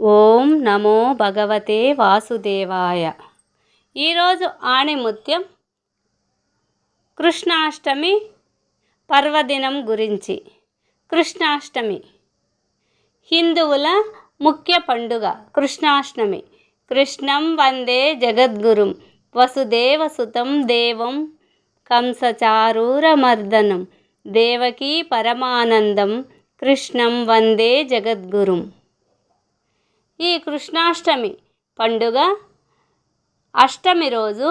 ఓం నమో భగవతే వాసుదేవాయ. ఈరోజు ఆణిముత్యం కృష్ణాష్టమి పర్వదినం గురించి. కృష్ణాష్టమి హిందువుల ముఖ్య పండుగ కృష్ణాష్టమి. కృష్ణం వందే జగద్గురుం వసుదేవసుతం దేవం కంసచారూరమర్దనం దేవకీ పరమానందం కృష్ణం వందే జగద్గురుం. ఈ కృష్ణాష్టమి పండుగ అష్టమి రోజు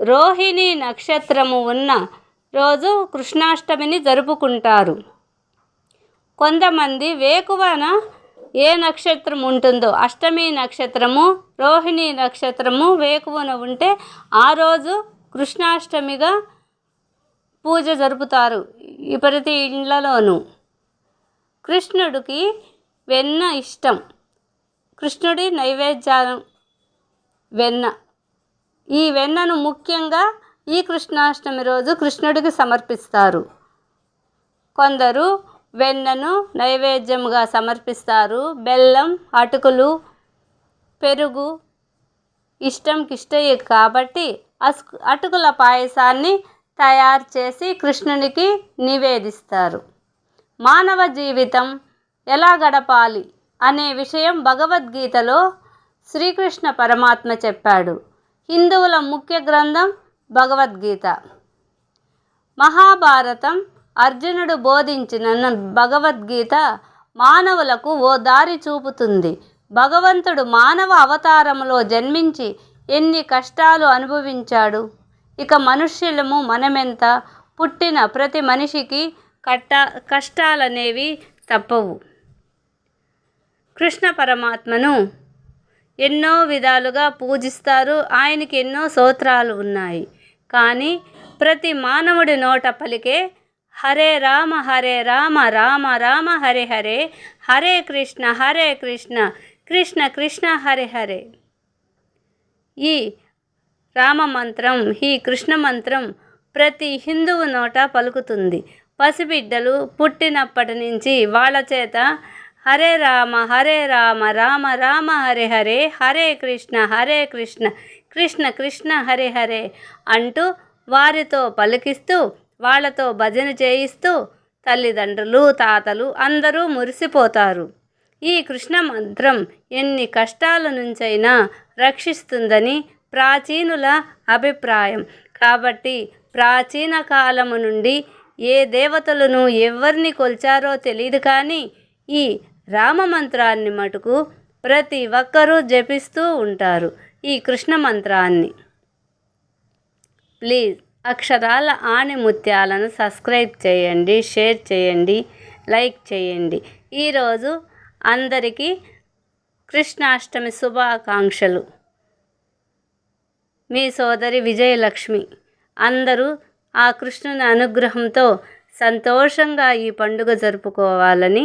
రోహిణి నక్షత్రము ఉన్న రోజు కృష్ణాష్టమిని జరుపుకుంటారు. కొంతమంది వేకువన ఏ నక్షత్రం ఉంటుందో అష్టమి నక్షత్రము రోహిణి నక్షత్రము వేకువన ఉంటే ఆ రోజు కృష్ణాష్టమిగా పూజ జరుపుతారు ప్రతి ఇళ్ళలోనూ కృష్ణుడికి వెన్న ఇష్టం. కృష్ణుడి నైవేద్యం వెన్న. ఈ వెన్నను ముఖ్యంగా ఈ కృష్ణాష్టమి రోజు కృష్ణుడికి సమర్పిస్తారు. కొందరు వెన్నను నైవేద్యముగా సమర్పిస్తారు. బెల్లం అటుకులు పెరుగు ఇష్టంకిష్టయ్య కాబట్టి అస్ అటుకుల పాయసాన్ని తయారు చేసి కృష్ణునికి నివేదిస్తారు. మానవ జీవితం ఎలా గడపాలి? అనే విషయం భగవద్గీతలో శ్రీకృష్ణ పరమాత్మ చెప్పాడు. హిందువుల ముఖ్య గ్రంథం భగవద్గీత. మహాభారతం అర్జునుడు బోధించిన భగవద్గీత మానవులకు ఓ దారి చూపుతుంది. భగవంతుడు మానవ అవతారంలో జన్మించి ఎన్ని కష్టాలు అనుభవించాడు? ఇక మనుష్యులము మనమెంత? పుట్టిన ప్రతి మనిషికి కట్ట కష్టాలనేవి తప్పవు. కృష్ణ పరమాత్మను ఎన్నో విధాలుగా పూజిస్తారు. ఆయనకి ఎన్నో సూత్రాలు ఉన్నాయి. కానీ ప్రతి మానవుడి నోట పలికే హరే రామ హరే రామ రామ రామ హరే హరే హరే కృష్ణ హరే కృష్ణ కృష్ణ కృష్ణ హరే హరే. ఈ రామ మంత్రం ఈ కృష్ణ మంత్రం ప్రతి హిందువు నోట పలుకుతుంది. పసిబిడ్డలు పుట్టినప్పటి నుంచి వాళ్ళ చేత హరే రామ హరే రామ రామ రామ హరే హరే హరే కృష్ణ హరే కృష్ణ కృష్ణ కృష్ణ హరే హరే అంటూ వారితో పలికిస్తూ వాళ్ళతో భజన చేయిస్తూ తల్లిదండ్రులు తాతలు అందరూ మురిసిపోతారు. ఈ కృష్ణ మంత్రం ఎన్ని కష్టాల నుంచైనా రక్షిస్తుందని ప్రాచీనుల అభిప్రాయం. కాబట్టి ప్రాచీన కాలము నుండి ఏ దేవతలను ఎవరిని కొల్చారో తెలియదు కానీ ఈ రామ మంత్రాన్ని మటుకు ప్రతి ఒక్కరూ జపిస్తూ ఉంటారు ఈ కృష్ణ మంత్రాన్ని. ప్లీజ్ అక్షరాల ఆని ముత్యాలను సబ్స్క్రైబ్ చేయండి షేర్ చేయండి లైక్ చేయండి. ఈరోజు అందరికీ కృష్ణాష్టమి శుభాకాంక్షలు. మీ సోదరి విజయలక్ష్మి అందరూ ఆ కృష్ణుని అనుగ్రహంతో సంతోషంగా ఈ పండుగ జరుపుకోవాలని